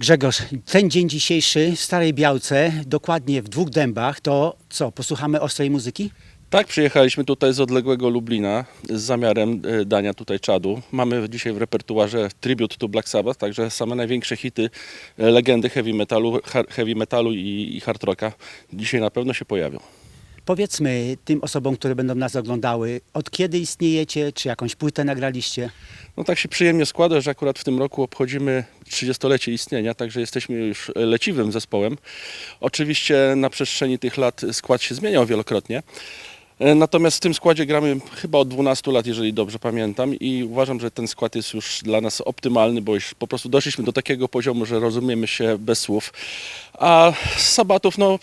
Grzegorz, ten dzień dzisiejszy w Starej Białce, dokładnie w dwóch dębach, to co, posłuchamy ostrej muzyki? Tak, przyjechaliśmy tutaj z odległego Lublina z zamiarem e, dania tutaj czadu. Mamy dzisiaj w repertuarze Tribute to Black Sabbath, także same największe hity, e, legendy heavy metalu, heavy metalu i, i hard rocka dzisiaj na pewno się pojawią. Powiedzmy tym osobom, które będą nas oglądały, od kiedy istniejecie, czy jakąś płytę nagraliście? No tak się przyjemnie składa, że akurat w tym roku obchodzimy 30-lecie istnienia, także jesteśmy już leciwym zespołem. Oczywiście na przestrzeni tych lat skład się zmieniał wielokrotnie. E, Natomiast w tym składzie gramy chyba od 12 lat, jeżeli dobrze pamiętam i uważam, że ten skład jest już dla nas optymalny, bo już po prostu doszliśmy do takiego poziomu, że rozumiemy się bez słów. A z sabatów no,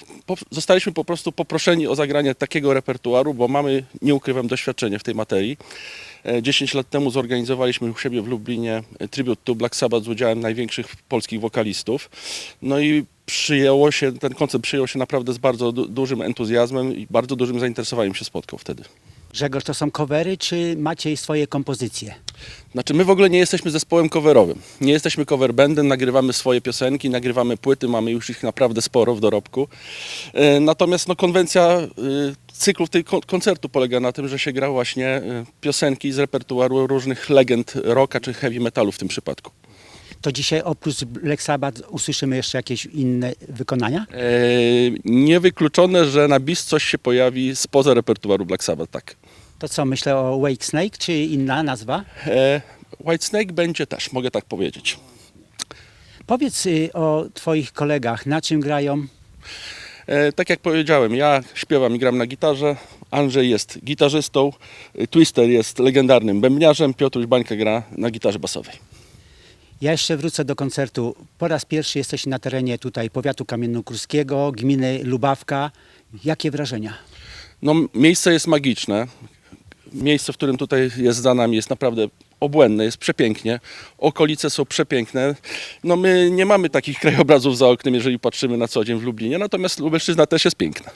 zostaliśmy po prostu poproszeni o zagranie takiego repertuaru, bo mamy, nie ukrywam, doświadczenie w tej materii. E, 10 lat temu zorganizowaliśmy u siebie w Lublinie e, Tribute to Black Sabbath z udziałem największych polskich wokalistów. No i przyjęło się, ten koncept przyjął się naprawdę z bardzo du- dużym entuzjazmem i bardzo dużym zainteresowaniem się spotkał wtedy. Grzegorz, to są covery, czy macie swoje kompozycje? Znaczy my w ogóle nie jesteśmy zespołem coverowym. Nie jesteśmy cover bandem, nagrywamy swoje piosenki, nagrywamy płyty, mamy już ich naprawdę sporo w dorobku. E, Natomiast no, konwencja y, cyklu tej kon- koncertu polega na tym, że się gra właśnie y, piosenki z repertuaru różnych legend rocka czy heavy metalu w tym przypadku. To dzisiaj oprócz Black Sabbath usłyszymy jeszcze jakieś inne wykonania? E, Niewykluczone, że na bis coś się pojawi spoza repertuaru Black Sabbath, tak. To co, myślę o Wake Snake, czy inna nazwa? E, Whitesnake będzie też, mogę tak powiedzieć. Powiedz y, o twoich kolegach, na czym grają? E, tak jak powiedziałem, ja śpiewam i gram na gitarze, Andrzej jest gitarzystą, e, Twister jest legendarnym bębniarzem, Piotruś Bańka gra na gitarze basowej. Ja jeszcze wrócę do koncertu. Po raz pierwszy jesteś na terenie tutaj powiatu kamiennogórskiego, gminy Lubawka. Jakie wrażenia? No, miejsce jest magiczne. Miejsce, w którym tutaj jest za nami, jest naprawdę obłędne, jest przepięknie. Okolice są przepiękne. No, my nie mamy takich krajobrazów za oknem, jeżeli patrzymy na co dzień w Lublinie, natomiast Lubelszczyzna też jest piękna.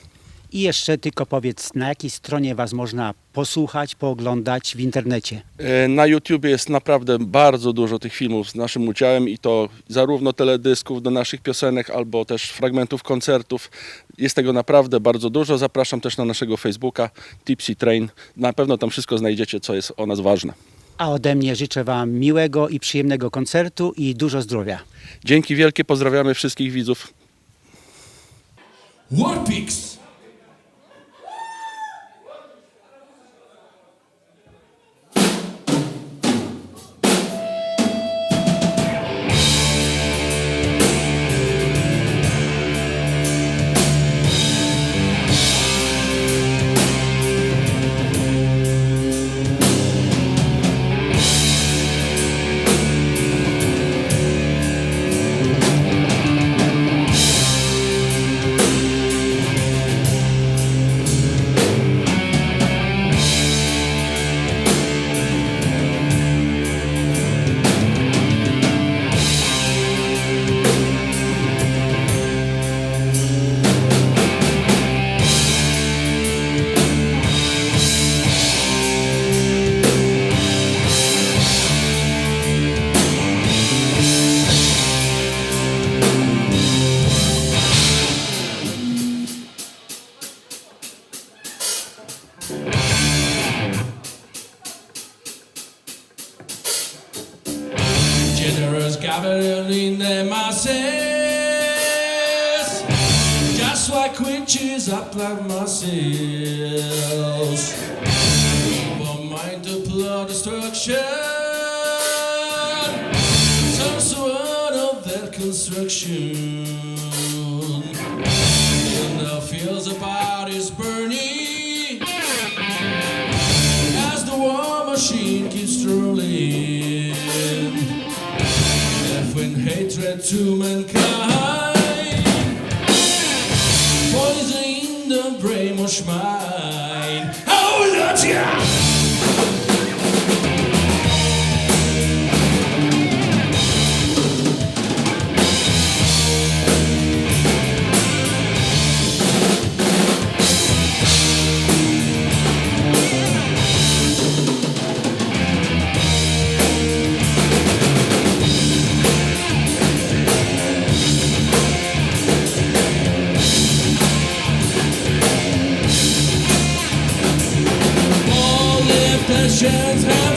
I jeszcze tylko powiedz, na jakiej stronie was można posłuchać, pooglądać w internecie? E, Na YouTubie jest naprawdę bardzo dużo tych filmów z naszym udziałem i to zarówno teledysków do naszych piosenek, albo też fragmentów koncertów. Jest tego naprawdę bardzo dużo. Zapraszam też na naszego Facebooka Tipsy Train. Na pewno tam wszystko znajdziecie, co jest o nas ważne. A ode mnie życzę wam miłego i przyjemnego koncertu i dużo zdrowia. Dzięki wielkie, pozdrawiamy wszystkich widzów. Warpix. Generous gathering in the masses, just like witches up like muscles. For mind to plot destruction, some sort of that construction. To mankind. Poison the brainwash mind. Oh, Lord, yeah! Visions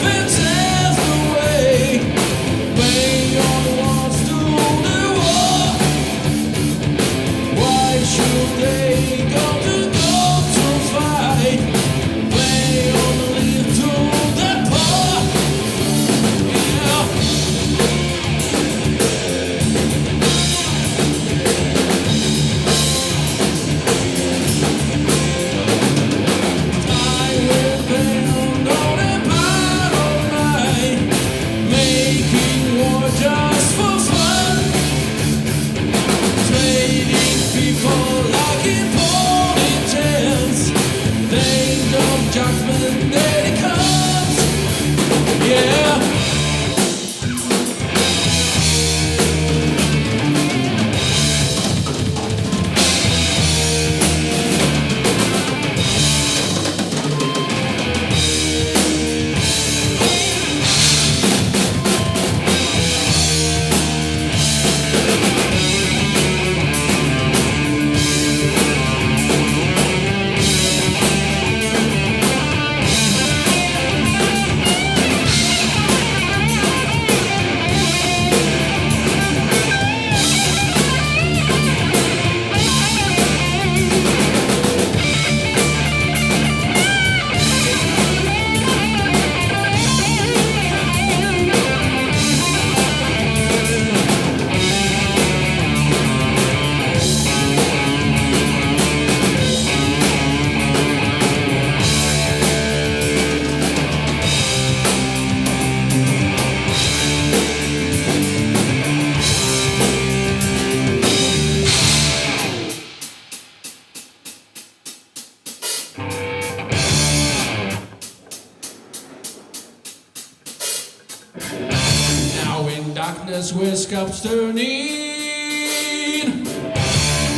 kapstörning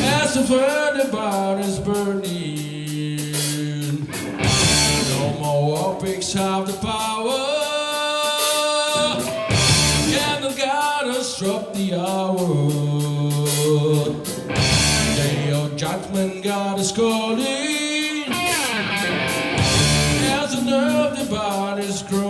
Är så födelbarnens burning No more war pigs have the power. And the God has dropped the hour. Day of judgment God is calling. As the nerve the body's growing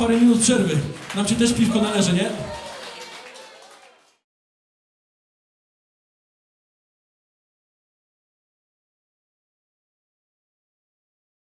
parę minut przerwy. Nam się też piwko należy, nie?